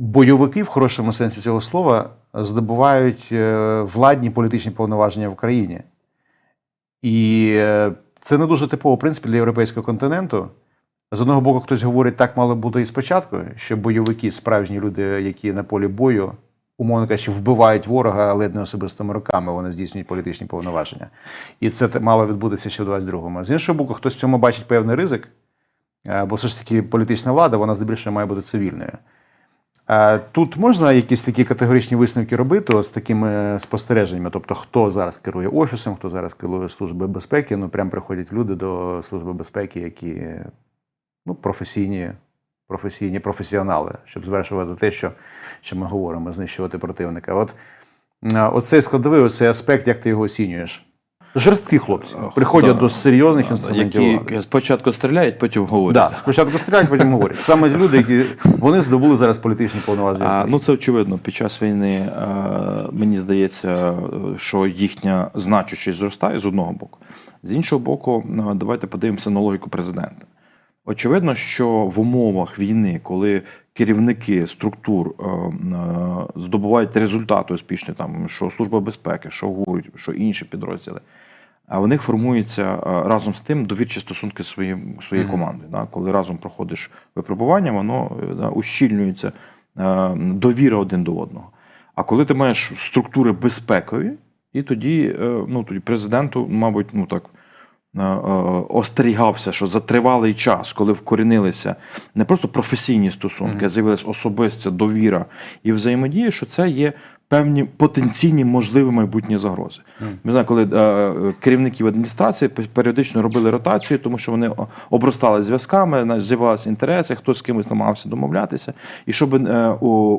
бойовики в хорошому сенсі цього слова здобувають е, владні політичні повноваження в Україні. І е, це не дуже типово, в принципі, для європейського континенту. З одного боку, хтось говорить, так мало бути і спочатку, що бойовики, справжні люди, які на полі бою, умовно кажучи, вбивають ворога ледь не особистими руками, вони здійснюють політичні повноваження. І це мало відбутися ще в 22-му. З іншого боку, хтось в цьому бачить певний ризик, е, бо все ж таки політична влада, вона здебільшого має бути цивільною. Е, Тут можна якісь такі категоричні висновки робити от з такими спостереженнями. Тобто, хто зараз керує офісом, хто зараз керує службою безпеки. Ну, прям приходять люди до служби безпеки, які ну, професійні, професійні професіонали, щоб звершувати те, що, що ми говоримо, знищувати противника. От е, оцей складовий, оцей аспект, як ти його оцінюєш? Жорсткі хлопці приходять Да. до серйозних Да, інструментів. які влади. спочатку стріляють, потім говорять. Да, спочатку стріляють, потім говорять. Саме люди, які вони здобули зараз політичні повноваження. А, ну це очевидно. Під час війни е, мені здається, е, що їхня значущість зростає з одного боку. З іншого боку, е, давайте подивимося на логіку президента. Очевидно, що в умовах війни, коли керівники структур е, е, здобувають результати успішні, там що служба безпеки, що ГУР, що інші підрозділи, а в них формуються е, разом з тим довірчі стосунки зі своїм своєю Мгм. командою. Да? Коли разом проходиш випробування, воно да, ущільнюється довіра один до одного. А коли ти маєш структури безпекові, і тоді, ну, тоді президенту, мабуть, ну так. Е, е, Остерігався, що за тривалий час, коли вкорінилися не просто професійні стосунки, а з'явилася особиста довіра і взаємодія, що це є певні потенційні можливі майбутні загрози. Мгм. Ми знаємо, коли е, керівників адміністрації періодично робили ротацію, тому що вони обростали зв'язками, з'явилися інтереси, хтось з кимось намагався домовлятися. І щоб е,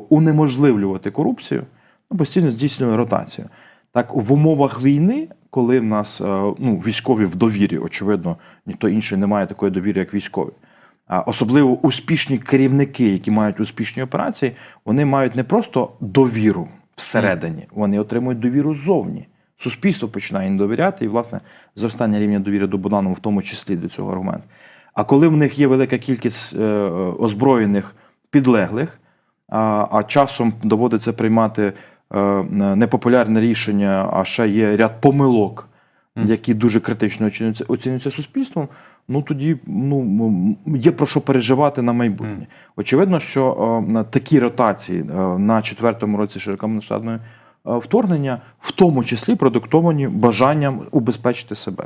унеможливлювати корупцію, ну, постійно здійснювали ротацію. Так, в умовах війни, коли в нас е, ну, військові в довірі, очевидно, ніхто інший не має такої довіри, як військові. А особливо успішні керівники, які мають успішні операції, вони мають не просто довіру всередині, вони отримують довіру ззовні. Суспільство починає їм довіряти, і, власне, зростання рівня довіри до Буданова в тому числі до цього аргумент. А коли в них є велика кількість е, озброєних підлеглих, а, часом доводиться приймати непопулярне рішення, а ще є ряд помилок, які дуже критично оцінюються, суспільством. Ну тоді ну, є про що переживати на майбутнє. Очевидно, що е, такі ротації е, на четвертому році широкомасштабної е, вторгнення, в тому числі продиктовані бажанням убезпечити себе.